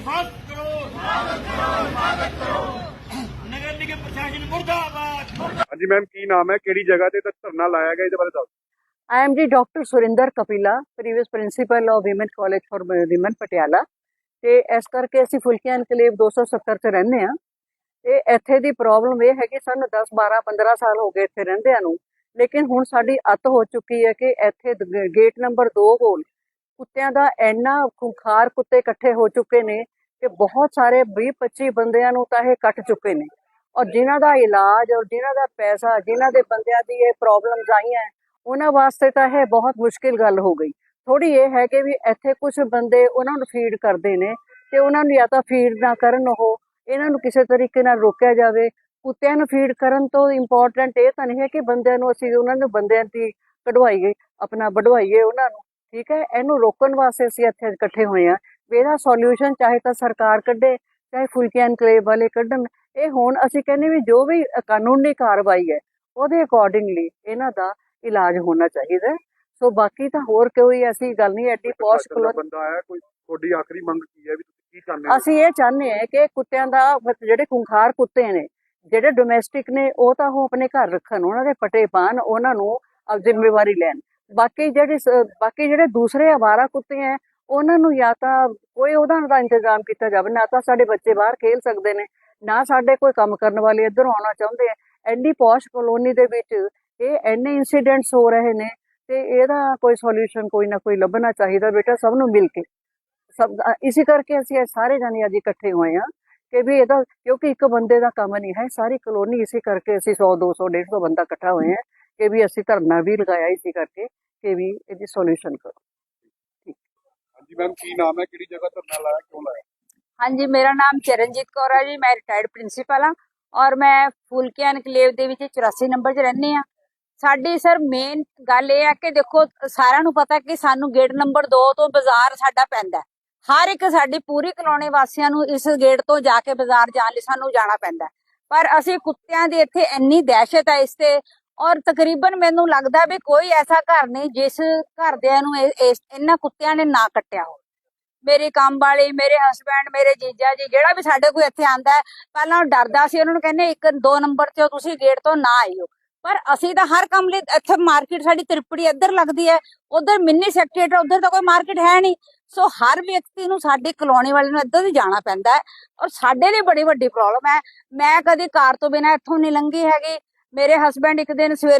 ਹਿਫਾਜ਼ਤ ਕਰੋ ਹਿਫਾਜ਼ਤ ਕਰੋ ਨਗਰ ਨਿਗਮ ਪ੍ਰਸ਼ਾਸਨ ਮੁਰਦਾਬਾਦ। ਹਾਂਜੀ ਮੈਮ ਕੀ ਨਾਮ ਹੈ? ਕਿਹੜੀ ਜਗ੍ਹਾ ਤੇ ਤਾਂ ਧਰਨਾ ਲਾਇਆ ਗਿਆ? ਇਹਦੇ ਬਾਰੇ ਦੱਸੋ I am the Dr. Surinder Kapila, previous principal of Women College for Women Patiala ਤੇ ਇਸ ਕਰਕੇ ਅਸੀਂ ਫੁਲਕੀਆਂ ਇਨਕਲੇਵ 270 ਚ ਰਹਿੰਦੇ ਆ ਤੇ ਇੱਥੇ ਦੀ ਪ੍ਰੋਬਲਮ ਇਹ ਹੈ ਕਿ ਸਾਨੂੰ 10 12 15 ਸਾਲ ਹੋ ਗਏ ਇੱਥੇ ਰਹਿੰਦਿਆਂ ਨੂੰ। ਲੇਕਿਨ ਹੁਣ ਸਾਡੀ ਅੱਤ ਹੋ ਚੁੱਕੀ ਹੈ ਕਿ ਇੱਥੇ ਗੇਟ ਨੰਬਰ 2 ਕੋਲ ਕੁੱਤਿਆਂ ਦਾ ਇੰਨਾ ਖੁੰਖਾਰ ਕੁੱਤੇ ਇਕੱਠੇ ਹੋ ਚੁੱਕੇ ਨੇ। ਕਿ ਬਹੁਤ ਸਾਰੇ 20 25 ਬੰਦਿਆਂ ਨੂੰ ਤਾਂ ਇਹ ਕੱਟ ਚੁੱਕੇ ਨੇ। ਔਰ ਜਿਨ੍ਹਾਂ ਦਾ ਇਲਾਜ ਔਰ ਜਿਨ੍ਹਾਂ ਦਾ ਪੈਸਾ, ਜਿਨ੍ਹਾਂ ਦੇ ਬੰਦਿਆਂ ਦੀ ਇਹ ਪ੍ਰੋਬਲਮਸ ਆਈਆਂ, ਉਹਨਾਂ ਵਾਸਤੇ ਤਾਂ ਇਹ ਬਹੁਤ ਮੁਸ਼ਕਿਲ ਗੱਲ ਹੋ ਗਈ। ਥੋੜੀ ਇਹ ਹੈ ਕਿ ਵੀ ਇੱਥੇ ਕੁਝ ਬੰਦੇ ਉਹਨਾਂ ਨੂੰ ਫੀਡ ਕਰਦੇ ਨੇ ਤੇ ਉਹਨਾਂ ਨੂੰ ਜਾਂ ਤਾਂ ਫੀਡ ਨਾ ਕਰਨ ਉਹ, ਇਹਨਾਂ ਨੂੰ ਕਿਸੇ ਤਰੀਕੇ ਨਾਲ ਰੋਕਿਆ ਜਾਵੇ। ਕੁੱਤਿਆਂ ਨੂੰ ਫੀਡ ਕਰਨ ਤੋਂ ਇੰਪੋਰਟੈਂਟ ਇਹ ਤਾਂ ਨਹੀਂ ਹੈ ਕਿ ਬੰਦਿਆਂ ਨੂੰ ਅਸੀਂ ਉਹਨਾਂ ਨੂੰ ਬੰਦਿਆਂ ਦੀ ਕਢਵਾਈਏ, ਆਪਣਾ ਵਢਵਾਈਏ ਉਹਨਾਂ ਨੂੰ। ਠੀਕ ਹੈ, ਇਹਨੂੰ ਰੋਕਣ ਵਾਸਤੇ ਅਸੀਂ ਇੱਥੇ ਇਕੱਠੇ ਹੋਏ ਆ ਇਹਦਾ ਸੋਲੂਸ਼ਨ ਚਾਹੇ ਤਾਂ ਸਰਕਾਰ ਕੱਢੇ ਚਾਹੇ ਫੁਲਕੀਆਂ ਇਨਕਲੇਵ ਵਾਲੇ ਕੱਢਣ ਇਹ ਹੁਣ ਅਸੀਂ ਕਹਿੰਦੇ ਵੀ ਜੋ ਵੀ ਕਾਨੂੰਨੀ ਕਾਰਵਾਈ ਹੈ ਉਹਦੇ ਅਕੋਰਡਿੰਗਲੀ ਇਹਨਾਂ ਦਾ ਇਲਾਜ ਹੋਣਾ ਚਾਹੀਦਾ। ਸੋ ਬਾਕੀ ਤਾਂ ਹੋਰ ਕੋਈ ਐਸੀ ਗੱਲ ਨਹੀਂ ਐਡੀ ਪੌਸ਼ ਕੋਲ ਬੰਦਾ ਆਇਆ ਕੋਈ ਤੁਹਾਡੀ ਆਖਰੀ ਮੰਗ ਕੀ ਹੈ ਵੀ ਤੁਸੀਂ ਕੀ ਚਾਹੁੰਦੇ ਹੋ ਅਸੀਂ ਇਹ ਚਾਹੁੰਦੇ ਹਾਂ ਕਿ ਕੁੱਤਿਆਂ ਦਾ ਜਿਹੜੇ ਖੁੰਖਾਰ ਕੁੱਤੇ ਨੇ ਜਿਹੜੇ ਡੋਮੈਸਟਿਕ ਨੇ ਉਹ ਤਾਂ ਉਹ ਆਪਣੇ ਘਰ ਰੱਖਣ ਉਹਨਾਂ ਦੇ ਪਟੇ ਪਾਣ ਉਹਨਾਂ ਨੂੰ ਜ਼ਿੰਮੇਵਾਰੀ ਲੈਣ ਬਾਕੀ ਜਿਹੜੇ ਬਾਕੀ ਜਿਹੜੇ ਦੂਸਰੇ ਆਵਾਰਾ ਕੁੱਤੇ ਹੈ ਉਹਨਾਂ ਨੂੰ ਜਾਂ ਤਾਂ ਕੋਈ ਉਹਦਾ ਦਾ ਇੰਤਜ਼ਾਮ ਕੀਤਾ ਜਾਵੇ ਨਾ ਤਾਂ ਸਾਡੇ ਬੱਚੇ ਬਾਹਰ ਖੇਲ ਸਕਦੇ ਨੇ ਨਾ ਸਾਡੇ ਕੋਈ ਕੰਮ ਕਰਨ ਵਾਲੇ ਇੱਧਰ ਆਉਣਾ ਚਾਹੁੰਦੇ ਆ। ਐਡੀ ਪੌਸ਼ ਕਲੋਨੀ ਦੇ ਵਿੱਚ ਇਹ ਐਨੇ ਇਨਸੀਡੈਂਟਸ ਹੋ ਰਹੇ ਨੇ ਤੇ ਇਹਦਾ ਕੋਈ ਸੋਲੂਸ਼ਨ ਕੋਈ ਨਾ ਕੋਈ ਲੱਭਣਾ ਚਾਹੀਦਾ ਬੇਟਾ ਸਭ ਨੂੰ ਮਿਲ ਕੇ। ਸਭ ਅ, ਇਸੇ ਕਰਕੇ ਅਸੀਂ ਸਾਰੇ ਜਾਣੇ ਅੱਜ ਇਕੱਠੇ ਹੋਏ ਆ ਕਿ ਵੀ ਇਹਦਾ ਕਿਉਂਕਿ ਇੱਕ ਬੰਦੇ ਦਾ ਕੰਮ ਨਹੀਂ ਹੈ ਸਾਰੀ ਕਲੋਨੀ ਇਸੇ ਕਰਕੇ ਅਸੀਂ 100 200 150 ਬੰਦਾ ਇਕੱਠਾ ਹੋਏ ਆ ਕਿ ਵੀ ਅਸੀਂ ਧਰਨਾ ਵੀ ਲਗਾਇਆ ਇਸੇ ਕਰਕੇ ਕਿ ਵੀ ਇਹਦੀ ਸੋਲੂਸ਼ਨ ਕਰੋ। ਮੈਮ, ਕੀ ਨਾਮ ਹੈ? ਕਿਹੜੀ ਜਗ੍ਹਾ ਧਰਨਾ ਲਾਇਆ? ਕਿਉਂ ਲਾਇਆ? ਹਾਂਜੀ, ਮੇਰਾ ਨਾਮ ਚਰਨਜੀਤ ਕੌਰ ਹੈ ਜੀ, ਮੈਂ ਰਿਟਾਇਰਡ ਪ੍ਰਿੰਸੀਪਲ ਹਾਂ ਔਰ ਮੈਂ ਫੁਲਕੀਆਂ ਇਨਕਲੇਵ ਦੇ ਵਿੱਚ 84 ਨੰਬਰ 'ਚ ਰਹਿੰਦੀ ਆ ਸਾਡੀ ਸਰ ਮੇਨ ਗੱਲ ਇਹ ਹੈ ਕਿ ਦੇਖੋ, ਸਾਰਿਆਂ ਨੂੰ ਪਤਾ ਕਿ ਸਾਨੂੰ ਗੇਟ ਨੰਬਰ 2 ਤੋਂ ਬਾਜ਼ਾਰ ਸਾਡਾ ਪੈਂਦਾ ਹਰ ਇੱਕ ਸਾਡੀ ਪੂਰੀ ਕਲੋਨੀ ਵਾਸੀਆਂ ਨੂੰ ਇਸ ਗੇਟ ਤੋਂ ਜਾ ਕੇ ਬਾਜ਼ਾਰ ਜਾਣ ਲਈ ਸਾਨੂੰ ਜਾਣਾ ਪੈਂਦਾ ਪਰ ਅਸੀਂ ਕੁੱਤਿਆਂ ਦੀ ਇੱਥੇ ਇੰਨੀ ਦਹਿਸ਼ਤ ਹੈ ਇਸ ਤੇ ਔਰ ਤਕਰੀਬਨ ਮੈਨੂੰ ਲੱਗਦਾ ਵੀ ਕੋਈ ਐਸਾ ਘਰ ਨਹੀਂ ਜਿਸ ਘਰਦਿਆਂ ਨੂੰ ਇਹ- ਇਸ- ਇਹਨਾਂ ਕੁੱਤਿਆਂ ਨੇ ਨਾ ਕੱਟਿਆ ਹੋਵੇ। ਮੇਰੇ ਕੰਮ ਵਾਲੇ, ਮੇਰੇ ਹਸਬੰਡ ਮੇਰੇ ਜੀਜਾ ਜੀ, ਜਿਹੜਾ ਵੀ ਸਾਡੇ ਕੋਲ ਇੱਥੇ ਆਂਦਾ ਹੈ, ਪਹਿਲਾਂ ਉਹ ਡਰਦਾ ਸੀ, ਉਹਨਾਂ ਨੂੰ ਕਹਿੰਦੇ, ਇੱਕ, ਦੋ ਨੰਬਰ ਤੇ ਤੁਸੀਂ ਗੇਟ ਤੋਂ ਨਾ ਆਇਓ। ਪਰ ਅਸੀਂ ਤਾਂ ਹਰ ਕੰਮ ਲਈ ਇੱਥੇ ਮਾਰਕੀਟ ਸਾਡੀ ਤ੍ਰਿਪੜੀ ਇੱਧਰ ਲੱਗਦੀ ਹੈ, ਉਧਰ ਮਿੰਨੀ ਸੈਕਟਰੀਏਟ ਉਧਰ ਤਾਂ ਕੋਈ ਮਾਰਕੀਟ ਹੈ ਨਹੀਂ। ਸੋ ਹਰ ਵਿਅਕਤੀ ਨੂੰ ਸਾਡੀ ਕਲੋਨੀ ਵਾਲੇ ਨੂੰ ਇੱਧਰ ਹੀ ਜਾਣਾ ਪੈਂਦਾ ਹੈ, ਔਰ ਸਾਡੇ ਲਈ ਬੜੀ ਵੱਡੀ ਪ੍ਰੋਬਲਮ ਹੈ। ਮੈਂ ਕਦੀ ਕਾਰ ਤੋਂ ਬਿਨਾ ਇੱਥੋਂ ਨਹੀਂ ਲੰਘੀ ਹੈਗੀ। ਮੇਰੇ ਹਸਬੰਡ ਇੱਕ ਦਿਨ ਸਵੇਰੇ